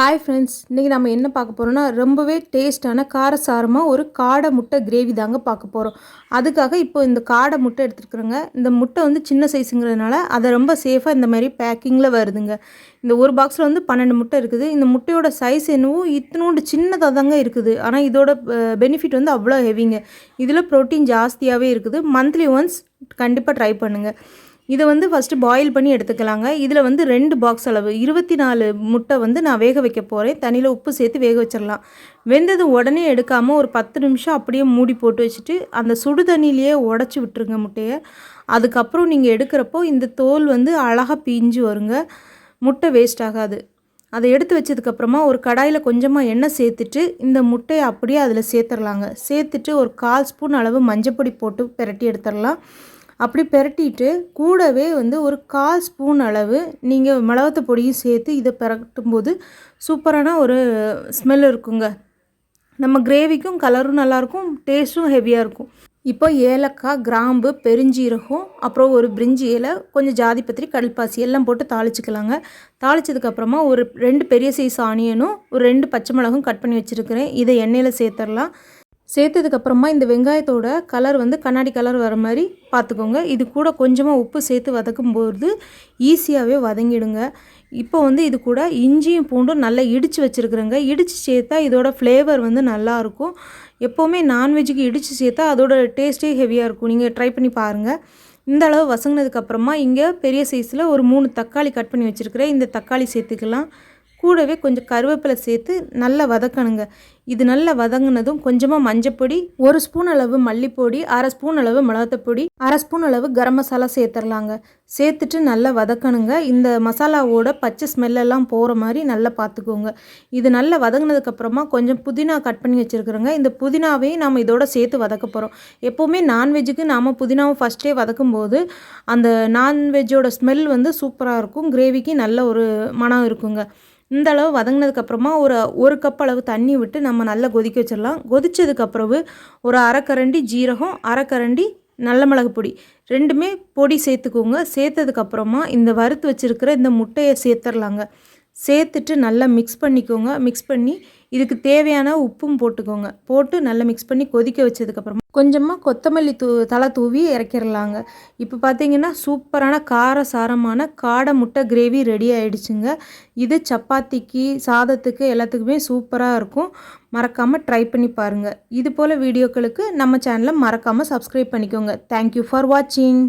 Hi friends இன்றைக்கி நம்ம என்ன பார்க்க போகிறோம்னா ரொம்பவே டேஸ்டான காரசாரமாக ஒரு காடை முட்டை கிரேவி தாங்க பார்க்க போகிறோம் அதுக்காக இப்போ இந்த காடை முட்டை எடுத்துருக்குறோங்க. இந்த முட்டை வந்து சின்ன சைஸுங்கிறதுனால அதை ரொம்ப சேஃபாக இந்த மாதிரி பேக்கிங்கில் வருதுங்க. இந்த ஒரு பாக்ஸில் வந்து பன்னெண்டு முட்டை இருக்குது. இந்த முட்டையோட சைஸ் என்னவோ இத்தினோண்டு சின்னதாக தாங்க இருக்குது. ஆனால் இதோட பெனிஃபிட் வந்து அவ்வளோ ஹெவிங்க இதில் ப்ரோட்டீன் ஜாஸ்தியாகவே இருக்குது. மந்த்லி ஒன்ஸ் கண்டிப்பாக ட்ரை பண்ணுங்கள் இதை வந்து ஃபஸ்ட்டு பாயில் பண்ணி எடுத்துக்கலாங்க. இதில் வந்து ரெண்டு பாக்ஸ் அளவு. இருபத்தி நாலு முட்டை வந்து நான் வேக வைக்க போகிறேன் தண்ணியில் உப்பு சேர்த்து வேக வச்சிடலாம் வெந்தது உடனே எடுக்காமல் ஒரு பத்து நிமிஷம் அப்படியே மூடி போட்டு வச்சுட்டு அந்த சுடு தண்ணியிலேயே உடச்சி விட்டுருங்க முட்டையை. அதுக்கப்புறம் நீங்கள் எடுக்கிறப்போ இந்த தோல் வந்து அழகாக பிஞ்சு வருங்க. முட்டை வேஸ்ட் ஆகாது. அதை எடுத்து வச்சதுக்கப்புறமா ஒரு கடாயில் கொஞ்சமாக எண்ணெய் சேர்த்துட்டு இந்த முட்டையை அப்படியே அதில் சேர்த்துடலாங்க சேர்த்துட்டு ஒரு கால் ஸ்பூன் அளவு மஞ்சப்பொடி போட்டு பிரட்டி எடுத்துடலாம் அப்படி பெரட்டிட்டு கூடவே வந்து ஒரு கால் ஸ்பூன் அளவு நீங்கள் மிளகத்து பொடியும் சேர்த்து இதை பெரட்டும்போது சூப்பரான ஒரு ஸ்மெல் இருக்குங்க. நம்ம கிரேவிக்கும் கலரும் நல்லாயிருக்கும் டேஸ்ட்டும் ஹெவியாக இருக்கும். இப்போ ஏலக்காய் கிராம்பு பெருஞ்சீரகம் அப்புறம் ஒரு பிரிஞ்சி இலை கொஞ்சம் ஜாதிப்பத்திரி கடல்பாசி எல்லாம் போட்டு தாளிச்சிக்கலாங்க. தாளிச்சதுக்கப்புறமா ஒரு ரெண்டு பெரிய சைஸ் ஆனியனும் ஒரு ரெண்டு பச்சை மிளகும் கட் பண்ணி வச்சுருக்கிறேன். இதை எண்ணெயில் சேர்த்துடலாம். சேர்த்ததுக்கப்புறமா இந்த வெங்காயத்தோட கலர் வந்து கண்ணாடி கலர் வர மாதிரி பார்த்துக்கோங்க. இது கூட கொஞ்சமாக உப்பு சேர்த்து வதக்கும்போது ஈஸியாகவே வதங்கிடுங்க. இப்போ வந்து இது கூட இஞ்சியும் பூண்டும் நல்லா இடித்து வச்சுருக்குறேங்க. இடித்து சேர்த்தா இதோட ஃப்ளேவர் வந்து நல்லாயிருக்கும் எப்போவுமே நான்வெஜ்ஜுக்கு இடித்து சேர்த்தா அதோட டேஸ்ட்டே ஹெவியாக இருக்கும். நீங்கள் ட்ரை பண்ணி பாருங்கள் இந்த அளவு வசங்கினதுக்கப்புறமா இங்கே பெரிய சைஸில் ஒரு மூணு தக்காளி கட் பண்ணி வச்சுருக்கிறேன். இந்த தக்காளி சேர்த்துக்கலாம். கூடவே கொஞ்சம் கருவேப்பிலை சேர்த்து நல்லா வதக்கணுங்க. இது நல்லா வதங்கினதும் கொஞ்சமாக மஞ்சப்பொடி ஒரு ஸ்பூன் அளவு மல்லிப்பொடி அரை ஸ்பூன் அளவு மிளகாத்தப்பொடி அரை ஸ்பூன் அளவு கரம் மசாலா சேர்த்துடலாங்க சேர்த்துட்டு நல்லா வதக்கணுங்க. இந்த மசாலாவோட பச்சை ஸ்மெல்லெல்லாம் போகிற மாதிரி நல்லா பார்த்துக்கோங்க. இது நல்லா வதங்கினதுக்கப்புறமா கொஞ்சம் புதினா கட் பண்ணி வச்சுருக்குறோங்க. இந்த புதினாவையும் நம்ம இதோட சேர்த்து வதக்க போகிறோம் எப்போவுமே நான்வெஜ்ஜுக்கு நாம் புதினாவை ஃபஸ்ட்டே வதக்கும் போது அந்த நான்வெஜ்ஜோட ஸ்மெல் வந்து சூப்பராக இருக்கும். கிரேவிக்கு நல்ல ஒரு மனம் இருக்குங்க. இந்த அளவு வதங்கினதுக்கப்புறமா ஒரு ஒரு கப் அளவு தண்ணி விட்டு நம்ம நல்லா கொதிக்க வச்சிடலாம். கொதித்ததுக்கப்புறவு ஒரு அரைக்கரண்டி ஜீரகம் அரைக்கரண்டி நல்ல மிளகு பொடி. ரெண்டுமே பொடி சேர்த்துக்கோங்க. சேர்த்ததுக்கப்புறமா இந்த வறுத்து வச்சுருக்கிற இந்த முட்டையை சேர்த்துடலாங்க சேர்த்துட்டு நல்லா மிக்ஸ் பண்ணிக்கோங்க. மிக்ஸ் பண்ணி இதுக்கு தேவையான உப்பும் போட்டுக்கோங்க. போட்டு நல்லா மிக்ஸ் பண்ணி கொதிக்க வச்சதுக்கப்புறமா கொஞ்சமாக கொத்தமல்லி தூ தலை தூவி இறக்கிடலாங்க இப்போ பார்த்தீங்கன்னா சூப்பரான கார சாரமான காடை முட்டை கிரேவி ரெடி ஆகிடுச்சுங்க இது சப்பாத்திக்கு சாதத்துக்கு எல்லாத்துக்குமே சூப்பராக இருக்கும். மறக்காமல் ட்ரை பண்ணி பாருங்கள் இது போல் வீடியோக்களுக்கு நம்ம சேனலை மறக்காமல் சப்ஸ்கிரைப் பண்ணிக்கோங்க. தேங்க்யூ ஃபார் வாட்சிங்